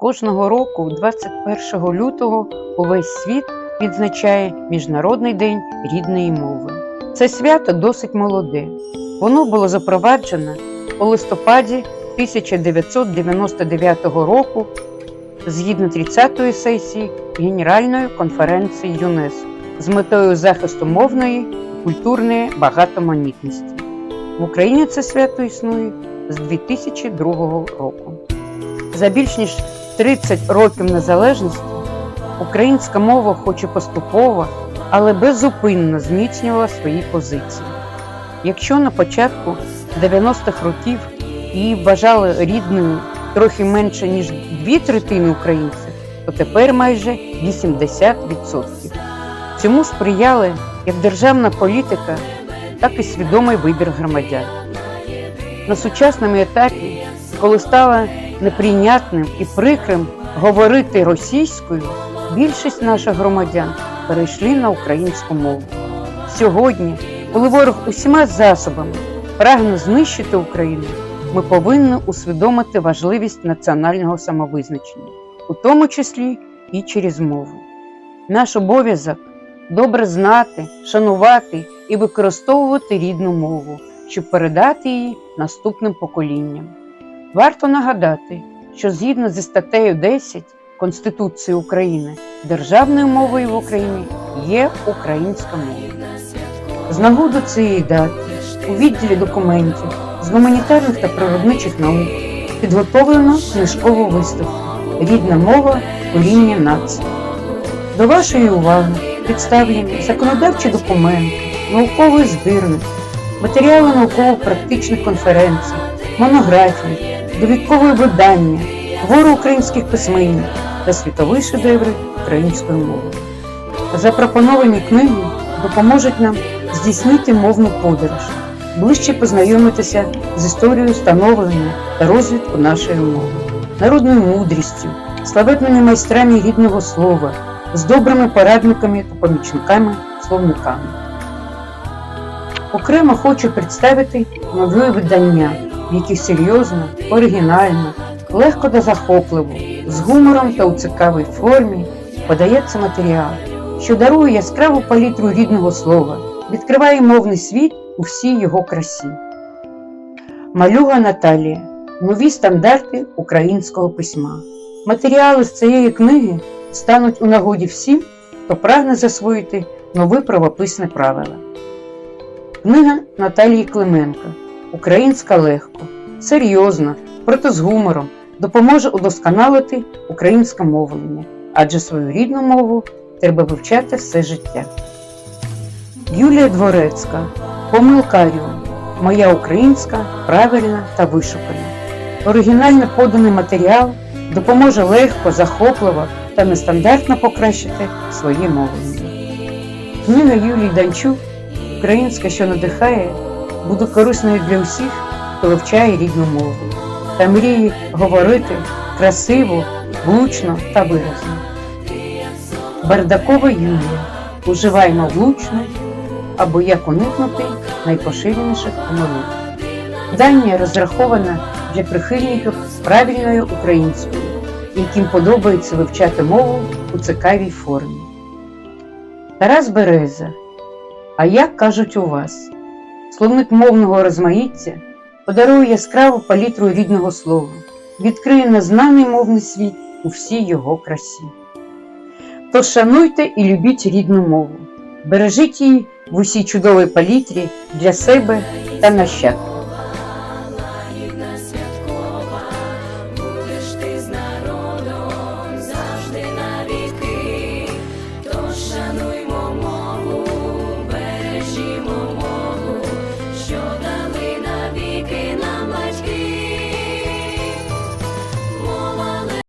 Кожного року, 21 лютого, увесь світ відзначає Міжнародний день рідної мови. Це свято досить молоде. Воно було запроваджено у листопаді 1999 року згідно 30-ї сесії Генеральної конференції ЮНЕСКО з метою захисту мовної і культурної багатоманітності. В Україні це свято існує з 2002 року. За більш ніж 30 років незалежності українська мова, хоч і поступово, але беззупинно зміцнювала свої позиції. Якщо на початку 90-х років її вважали рідною трохи менше, ніж дві третини українців, то тепер майже 80%. Цьому сприяли як державна політика, так і свідомий вибір громадян. На сучасному етапі, коли стало неприйнятним і прикрим говорити російською, більшість наших громадян перейшли на українську мову. Сьогодні, коли ворог усіма засобами прагне знищити Україну, ми повинні усвідомити важливість національного самовизначення, у тому числі і через мову. Наш обов'язок добре знати, шанувати і використовувати рідну мову, щоб передати її наступним поколінням. Варто нагадати, що згідно зі статтею 10 Конституції України державною мовою в Україні є українська мова. З нагоди цієї дати у відділі документів з гуманітарних та природничих наук підготовлено книжкову виставку Рідна мова коріння нації. До вашої уваги представлені законодавчі документи, науковий збірник, матеріали науково-практичних конференцій, монографії, довідкові видання, твори українських письменників та світові шедеври української мови. Запропоновані книги допоможуть нам здійснити мовну подорож, ближче познайомитися з історією становлення та розвитку нашої мови, народною мудрістю, славетними майстрами рідного слова, з добрими порадниками та помічниками словниками. Окремо хочу представити нові видання, яких серйозно, оригінально, легко та захопливо, з гумором та у цікавій формі подається матеріал, що дарує яскраву палітру рідного слова, відкриває мовний світ у всій його красі. Малюга Наталія. Нові стандарти українського письма. Матеріали з цієї книги стануть у нагоді всім, хто прагне засвоїти нові правописні правила. Книга Наталії Клименко Українська легко, серйозно, проте з гумором допоможе удосконалити українське мовлення, адже свою рідну мову треба вивчати все життя. Юлія Дворецька Помилкаріум Моя українська правильна та вишукана. Оригінально поданий матеріал допоможе легко, захопливо та нестандартно покращити своє мовлення. Книга Юлії Данчук Українська, що надихає, буде корисною для усіх, хто вивчає рідну мову та мріє говорити красиво, влучно та виразно. Бардакова Юлія. Уживаємо влучно або як уникнути найпоширеніших помилок. Дання розрахована для прихильників правильної української, яким подобається вивчати мову у цікавій формі. Тарас Береза. А як кажуть у вас? Словник мовного розмаїття подарує яскраву палітру рідного слова, відкриє незнаний мовний світ у всій його красі. Тож шануйте і любіть рідну мову, бережіть її в усій чудовій палітрі для себе та нащадків.